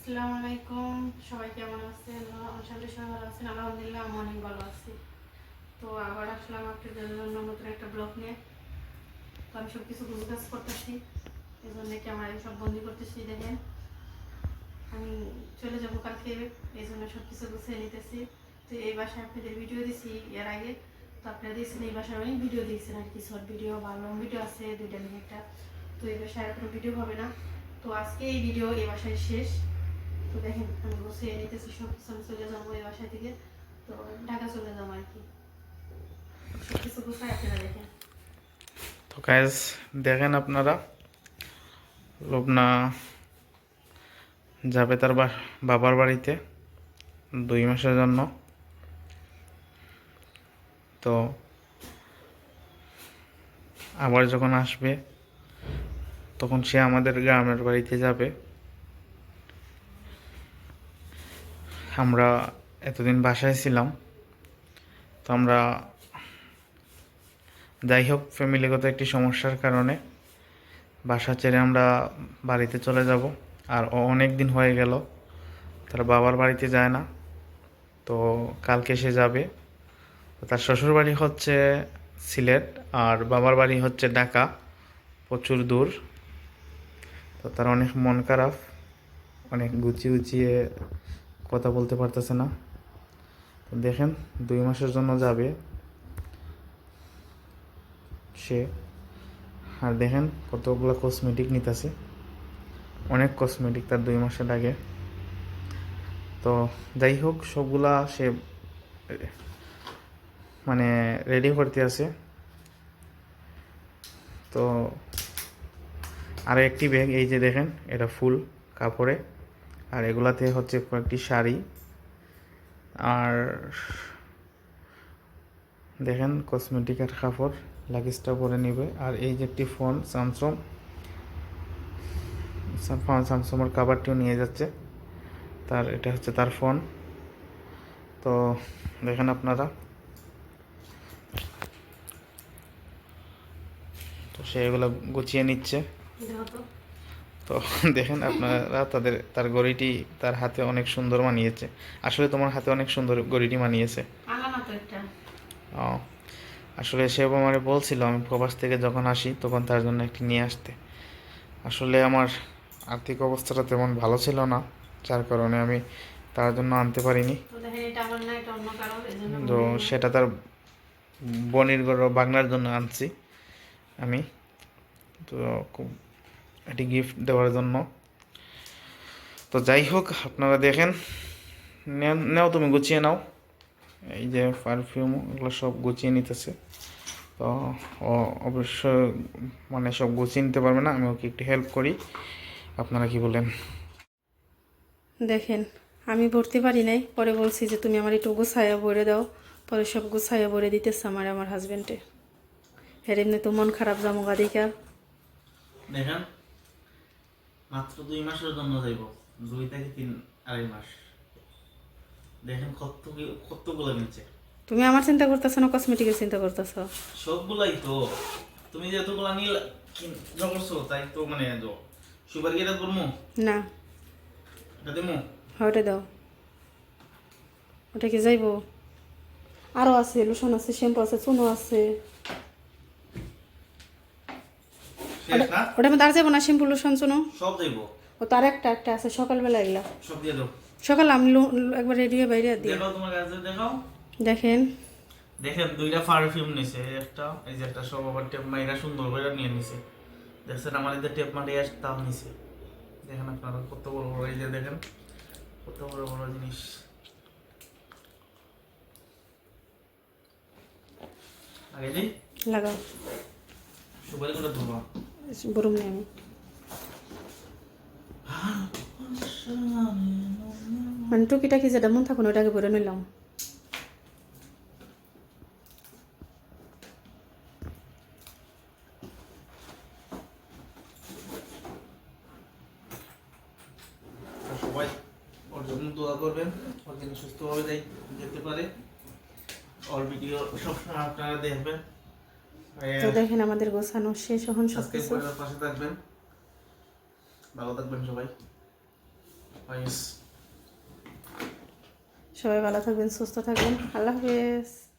আসসালামু আলাইকুম। সবাই কেমন আছেন? করি সবাই ভালো আছেন। আলহামদুলিল্লাহ আমি অনেক ভালো আছি। তো আবার আসলাম আপনাদের জন্য নতুন একটা ব্লগ নিয়ে। তো আমি সব কিছু গুজগাছ করতেছি। এই জন্য ক্যামেরায় সব বন্দি করতেছি, দেখেন। আমি চলে যাব কালকে এই জন্য সব কিছু গুছিয়ে নিতেছি। তো এই বাসায় আপনাদের ভিডিও দিছি এর আগে। তো আপনারা দিয়েছেন এই বাসায় অনেক ভিডিও দিয়েছেন আর কি শর্ট ভিডিও বা লং ভিডিও আছে দুইটা দিন একটা। তো এই বাসায় আর কোনো ভিডিও হবে না। তো আজকে এই ভিডিও এই বাসায় শেষ। তো দেখেন, আমি আমি চলে যাব এই থেকে। তো ঢাকা চলে যাব আর কি। দেখেন। তো দেখেন আপনারা, লোবনা যাবে তার বাবার বাড়িতে দুই মাসের জন্য। তো আবার যখন আসবে, তখন সে আমাদের গ্রামের বাড়িতে যাবে। আমরা এতদিন বাসায় ছিলাম। তো আমরা যাই হোক, ফ্যামিলিগত একটি সমস্যার কারণে বাসা ছেড়ে আমরা বাড়িতে চলে যাব। আর অনেক দিন হয়ে গেল, তার বাবার বাড়িতে যায় না। তো কালকে সে যাবে। তার শ্বশুর বাড়ি হচ্ছে সিলেট, আর বাবার বাড়ি হচ্ছে ঢাকা, প্রচুর দূর। তো তার অনেক মন খারাপ, অনেক গুছিয়ে গুছিয়ে কথা বলতে পারতেছে না। তো দেখেন, দুই মাসের জন্য যাবে সে। আর দেখেন, কতগুলো কসমেটিক নিতেছে। অনেক কসমেটিক তার দুই মাসের আগে। তো যাই হোক, সবগুলা সে মানে রেডি করতে আছে। তো আর একটি ব্যাগ এই যে দেখেন, এটা ফুল কাপড়ে। আর এগুলাতে হচ্ছে কয়েকটি শাড়ি। আর দেখেন কসমেটিকের কাপড় লাগেজটা পরে নিবে। আর এই যে একটি ফোন স্যামসং স্যামসংয়ের কাভারটিও নিয়ে যাচ্ছে। তার, এটা হচ্ছে তার ফোন তো দেখেন আপনারা। তো সে এগুলো গুছিয়ে নিচ্ছে। তো দেখেন আপনারা তাদের তার গড়িটি তার হাতে অনেক সুন্দর মানিয়েছে। আসলে তোমার হাতে অনেক সুন্দর গড়িটি মানিয়েছে। ও আসলে সে আমার বলছিল আমি প্রবাস থেকে যখন আসি তখন তার জন্য একটি নিয়ে আসতে। আসলে আমার আর্থিক অবস্থাটা তেমন ভালো ছিল না যার কারণে আমি তার জন্য আনতে পারিনি। তো সেটা তার বনির গড় বাংলার জন্য আনছি আমি। তো খুব এটি গিফট দেওয়ার জন্য। তো যাই হোক আপনারা দেখেন নাও তুমি গুছিয়ে নাও। এই যে পারফিউম এগুলো সব গুছিয়ে নিতেছে। তো ও অবশ্য মানে সব গুছিয়ে নিতে পারবে না আমি ওকে একটু হেল্প করি। আপনারা কি বলেন? দেখেন আমি ভরতে পারি নাই পরে বলছি যে তুমি আমার একটু গোছাইয়া ভরে দাও। পরে সব গোছাইয়া ভরে দিতেছে আমার আমার হাজব্যান্ডে এর এমনি তো মন খারাপ জামুগা দেখা দেখেন। মাত্র দুই মাসের জন্য যাইব। দুই থেকে তিন আড়াই মাস। দেখেন কত কতগুলো নিচে। তুমি আমার চিন্তা করতেছো না কসমেটিকের চিন্তা করতেছো? সবগুলাই তো। তুমি যে এতগুলা নীল কিনা করছ তাই তো মানে সুপার গিয়ে করব না। এটা দেবো হয় ওটা দাও। ওটা কি যাইব? আরও আছে লোশন আছে শ্যাম্পু আছে চুনো আছে। ওটা মধ্যে আর যাব না শ্যাম্পু লোশন চুনো? সব যাইব ও তার একটা একটা আছে সকালবেলা এগুলা। সব দিয়ে দাও সকাল আমি একবার রেডি হয়ে বাইরে দিই দেখাও তোমার কাছে দেখাও। দেখেন। দেখেন দুইটা পারফিউম নিছে একটা এই যে একটা সব আবার টেপ মাইরা সুন্দর করে নিয়ে নিছে। দেখছেন আমার যে টেপ মারিয়া তাও নিছে। দেখেন আপনারা কত বড় বড় এই যে দেখেন কত বড় বড় জিনিস। আগে যে লাগাও। সুপারি করে ধোবা। বরুম নেই আমি মানে টুকিটাকি যেটা মন থাকুন ওটাকে ভরে নিলাম। সবাই ওর জন্য দোয়া করবেন ওর যেন সুস্থভাবে যাই যেতে পারে। ওর ভিডিও সবসময় আপনারা দেখবেন। তো দেখেন আমাদের গোছানো শেষ হন সব সাবস্ক্রাইব করে পাশে থাকবেন। ভালো থাকবেন সবাই। সবাই ভালো থাকবেন সুস্থ থাকবেন। আল্লাহ হাফেজ।